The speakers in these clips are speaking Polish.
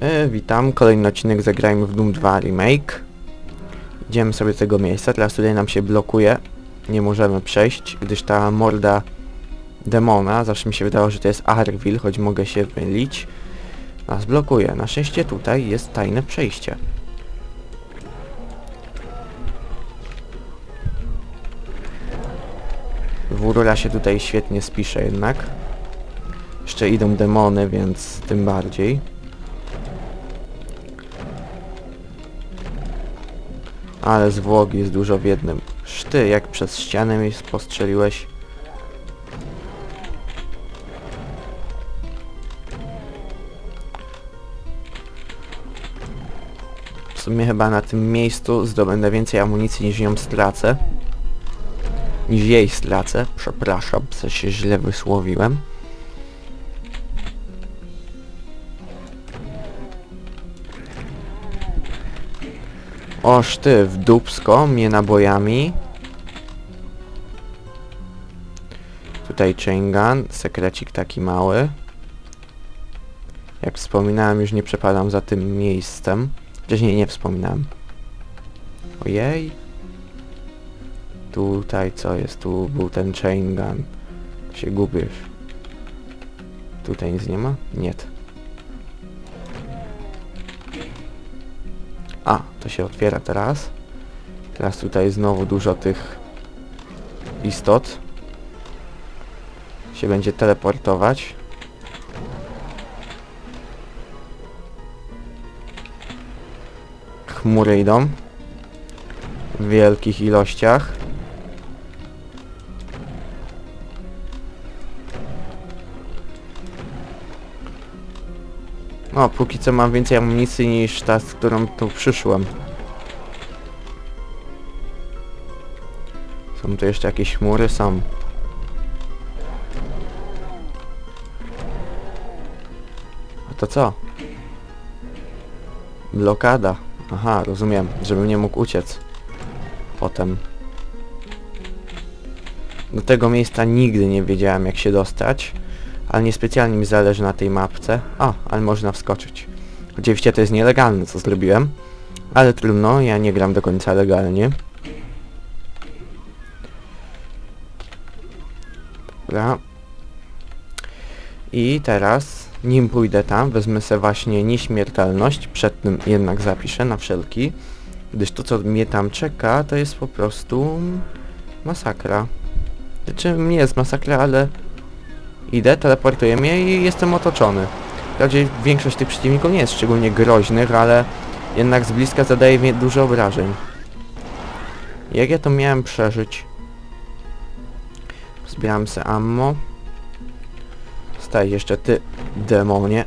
E, witam, kolejny odcinek Zagrajmy w Doom 2 Remake. Idziemy sobie tego miejsca, teraz tutaj nam się blokuje. Nie możemy przejść, gdyż ta morda demona, zawsze mi się wydawało, że to jest Arvil, choć mogę się mylić. Nas blokuje. Na szczęście tutaj jest tajne przejście. Wurula się tutaj świetnie spisze jednak. Jeszcze idą demony, więc tym bardziej. Ale zwłoki jest dużo w jednym. Szty, jak przez ścianę mi postrzeliłeś. W sumie chyba na tym miejscu zdobędę więcej amunicji niż ją stracę. Niż jej stracę. Przepraszam, co się źle wysłowiłem. Oż ty, w dupsko mnie nabojami. Tutaj chain gun, sekrecik taki mały. Jak wspominałem, już nie przepadam za tym miejscem. Nie, nie wspominałem. Ojej. Tutaj co jest? Tu był ten chain gun. Się gubisz. Tutaj nic nie ma? Nie. A, to się otwiera teraz. Teraz tutaj znowu dużo tych istot się będzie teleportować. Chmury idą w wielkich ilościach. O, póki co mam więcej amunicji niż ta, z którą tu przyszłem. Są tu jeszcze jakieś chmury? Są. A to co? Blokada. Aha, rozumiem, żebym nie mógł uciec. Potem. Do tego miejsca nigdy nie wiedziałem jak się dostać. Ale niespecjalnie mi zależy na tej mapce. O, ale można wskoczyć. Oczywiście to jest nielegalne, co zrobiłem. Ale trudno, ja nie gram do końca legalnie. Dobra. I teraz, nim pójdę tam, wezmę sobie właśnie nieśmiertelność. Przed tym jednak zapiszę na wszelki. Gdyż to, co mnie tam czeka, to jest po prostu masakra. Znaczy, nie jest masakra, ale Idę, teleportuję mnie i jestem otoczony. Wprawdzie większość tych przeciwników nie jest szczególnie groźnych, ale jednak z bliska zadaje mi dużo obrażeń. Jak ja to miałem przeżyć? Zbieram se ammo. Staj jeszcze ty, demonie.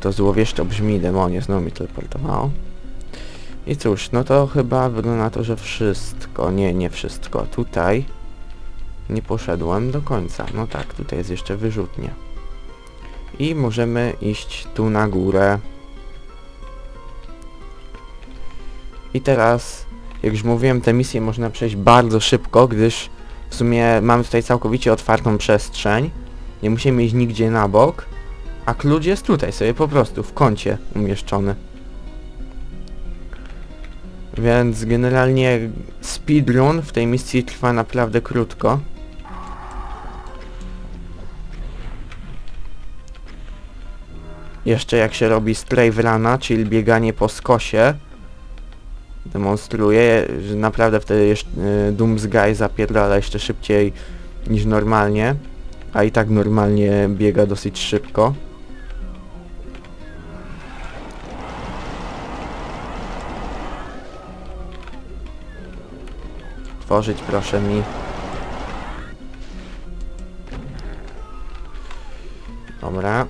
To złowieszczo brzmi demonie, znowu mi teleportowało. I cóż, no to chyba wygląda na to, że wszystko. Nie, nie wszystko. Tutaj nie poszedłem do końca. No tak, tutaj jest jeszcze wyrzutnia. I możemy iść tu na górę. I teraz, jak już mówiłem, te misje można przejść bardzo szybko, gdyż w sumie mamy tutaj całkowicie otwartą przestrzeń. Nie musimy iść nigdzie na bok. A klucz jest tutaj sobie po prostu, w kącie umieszczony. Więc generalnie speedrun w tej misji trwa naprawdę krótko. Jeszcze jak się robi strafe runa, czyli bieganie po skosie, demonstruje, że naprawdę wtedy jeszcze, y, Doomsguy zapierdala jeszcze szybciej niż normalnie, a i tak normalnie biega dosyć szybko. Tworzyć proszę mi. Dobra.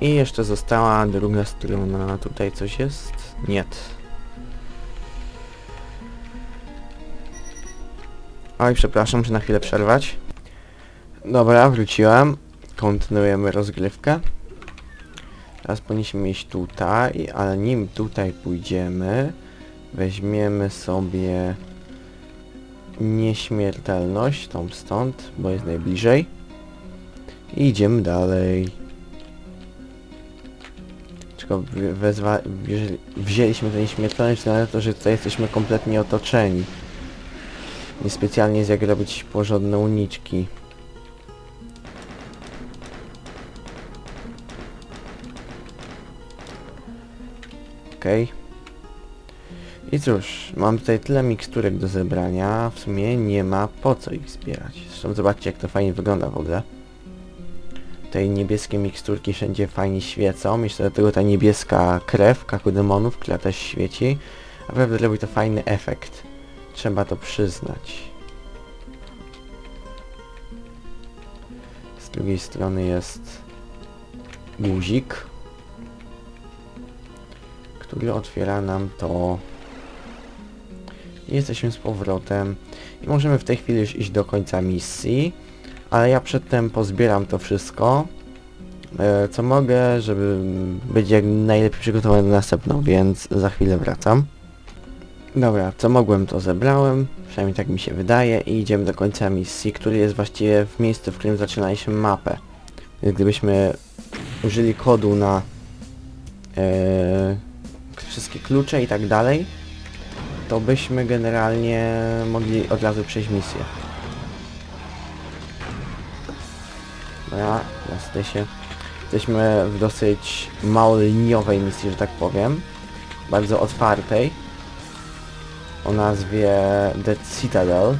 I jeszcze została druga strona. Tutaj coś jest? Nie. Oj, przepraszam, muszę na chwilę przerwać. Dobra, wróciłem. Kontynuujemy rozgrywkę. Teraz powinniśmy iść tutaj, ale nim tutaj pójdziemy, weźmiemy sobie nieśmiertelność, tą stąd, bo jest najbliżej. I idziemy dalej. Tylko wezwa, jeżeli wzięliśmy tę nieśmiertelność, na to, że tutaj jesteśmy kompletnie otoczeni. Niespecjalnie jest jak robić porządne uniczki. Okej. I cóż, mam tutaj tyle miksturek do zebrania, w sumie nie ma po co ich zbierać. Zresztą zobaczcie jak to fajnie wygląda w ogóle. Tej niebieskie miksturki wszędzie fajnie świecą, jeszcze do tego ta niebieska krew kakudemonów, która też świeci. Naprawdę robi to fajny efekt. Trzeba to przyznać. Z drugiej strony jest guzik, który otwiera nam to. Jesteśmy z powrotem i możemy w tej chwili już iść do końca misji, ale ja przedtem pozbieram to wszystko, e, co mogę, żeby być jak najlepiej przygotowany na następną, więc za chwilę wracam. Dobra, co mogłem to zebrałem, przynajmniej tak mi się wydaje i idziemy do końca misji, który jest właściwie w miejscu, w którym zaczynaliśmy mapę. Więc gdybyśmy użyli kodu na e, wszystkie klucze i tak dalej, to byśmy generalnie mogli od razu przejść misję. No ja, jesteście, jesteśmy w dosyć małoliniowej misji, że tak powiem. Bardzo otwartej. O nazwie The Citadel.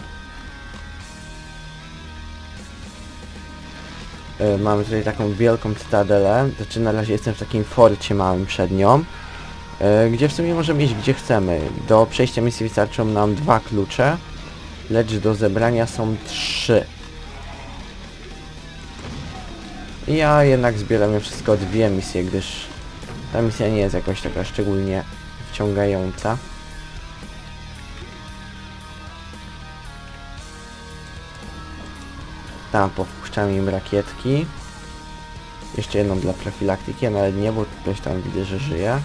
Y, Mamy tutaj taką wielką cytadelę, znaczy na razie jestem w takim forcie małym przed nią, y, gdzie w sumie możemy iść gdzie chcemy. Do przejścia misji wystarczą nam dwa klucze, lecz do zebrania są trzy. Ja jednak zbieram wszystko dwie misje, gdyż ta misja nie jest jakoś taka szczególnie wciągająca. Tam powpuszczamy im rakietki. Jeszcze jedną dla profilaktyki, a nawet nie, bo ktoś tam widzę, że żyje.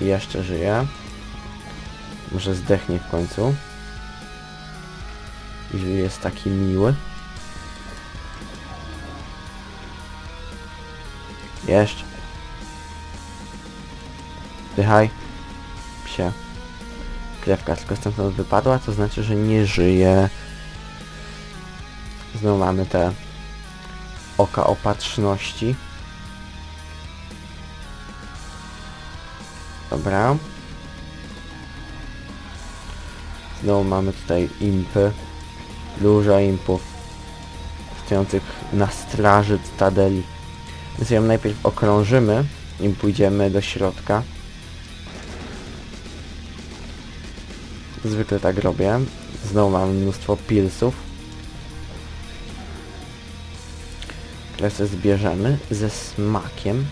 I jeszcze żyje. Może zdechnie w końcu. Jeżeli jest taki miły. Jeszcze. Dychaj. Psie. Krewka tylko stamtąd wypadła, to znaczy, że nie żyje. Znowu mamy te oka opatrzności. Dobra. Znowu mamy tutaj impy. Dużo impów. Stojących na straży cytadeli. Więc ją najpierw okrążymy, nim pójdziemy do środka. Zwykle tak robię. Znowu mamy mnóstwo pilsów. które sobie zbierzemy ze smakiem,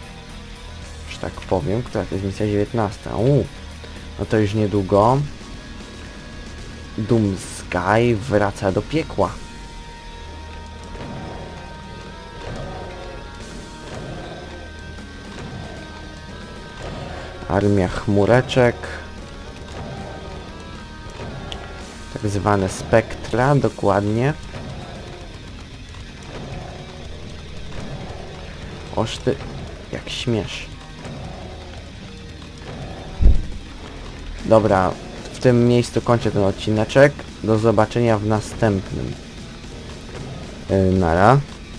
że tak powiem, która to jest misja 19. Uu, no to już niedługo Doom Sky wraca do piekła. Armia chmureczek. Tak zwane spektra, dokładnie. Oż jak śmiesz. Dobra, w tym miejscu kończę ten odcineczek. Do zobaczenia w następnym. Yy, nara.